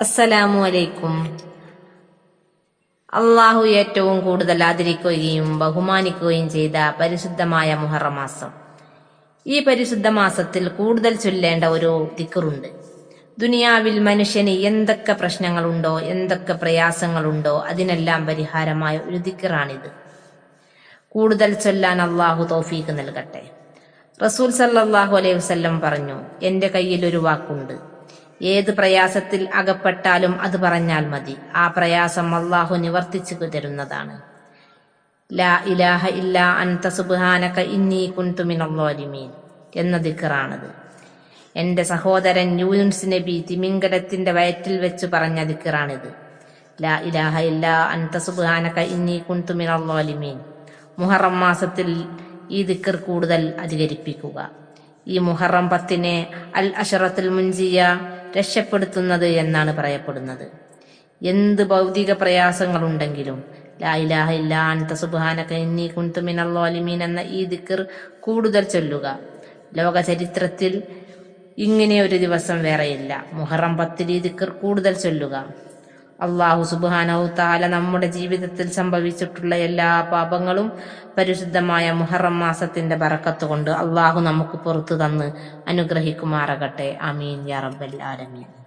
അസ്സലാമു അലൈക്കും അള്ളാഹു ഏറ്റവും കൂടുതൽ ആദരിക്കുകയും ബഹുമാനിക്കുകയും ചെയ്ത പരിശുദ്ധമായ മുഹറമാസം ഈ പരിശുദ്ധ മാസത്തിൽ കൂടുതൽ ചൊല്ലേണ്ട ഒരു തിക്കറുണ്ട് ദുനിയാവിൽ മനുഷ്യന് എന്തൊക്കെ പ്രശ്നങ്ങളുണ്ടോ എന്തൊക്കെ പ്രയാസങ്ങളുണ്ടോ അതിനെല്ലാം പരിഹാരമായ ഒരു ദിക്കറാണിത് കൂടുതൽ ചൊല്ലാൻ അള്ളാഹു തോഫീക്ക് നൽകട്ടെ. റസൂൽ സല്ലാഹു അലൈഹി വസല്ലം പറഞ്ഞു എന്റെ കയ്യിൽ ഒരു വാക്കുണ്ട് ഏത് പ്രയാസത്തിൽ അകപ്പെട്ടാലും അത് പറഞ്ഞാൽ മതി. ആ പ്രയാസം അള്ളാഹു നിവർത്തിച്ചു തരുന്നതാണ്. ലാ ഇലാഹ ഇല്ല അൻത സുബ്ഹാനക ഇന്നി കുൻതു മിനൽ എന്ന ദിക്കറാണത്. എന്റെ സഹോദരൻ യൂനുസ് നബി തിമിങ്കടത്തിന്റെ വയറ്റിൽ വെച്ച് പറഞ്ഞ ദിക്കറാണിത്. ലാ ഇലാഹ ഇല്ല അൻത സുബാനക ഇന്നി കുൻതുമിനോലിമീൻ മുഹറം മാസത്തിൽ ഈ ദിക്കർ കൂടുതൽ അധികരിപ്പിക്കുക. ഈ മുഹറം പത്തിനെ അൽ അഷറത്തുൽ മുൻജിയ രക്ഷപ്പെടുത്തുന്നത് എന്നാണ് പറയപ്പെടുന്നത്. എന്ത് ഭൗതിക പ്രയാസങ്ങളുണ്ടെങ്കിലും ലാ ഇലാഹ ഇല്ല അൻത സുബ്ഹാനക ഇന്നി ളാലിമീൻ എന്ന ഈ ദിക്കർ കൂടുതൽ ചൊല്ലുക. ലോക ചരിത്രത്തിൽ ഇങ്ങനെ ഒരു ദിവസം വേറെയില്ല. മുഹറം പത്തിൽ ഈ ദിക്കർ കൂടുതൽ ചൊല്ലുക. അള്ളാഹു സുബാനഹു താല നമ്മുടെ ജീവിതത്തിൽ സംഭവിച്ചിട്ടുള്ള എല്ലാ പാപങ്ങളും പരിശുദ്ധമായ മുഹറം മാസത്തിന്റെ ബറക്കത്ത് കൊണ്ട് അള്ളാഹു നമുക്ക് പുറത്തു തന്ന് അനുഗ്രഹിക്കുമാറകട്ടെ. അമീൻ യാ റബ്ബൽ ആലമീൻ.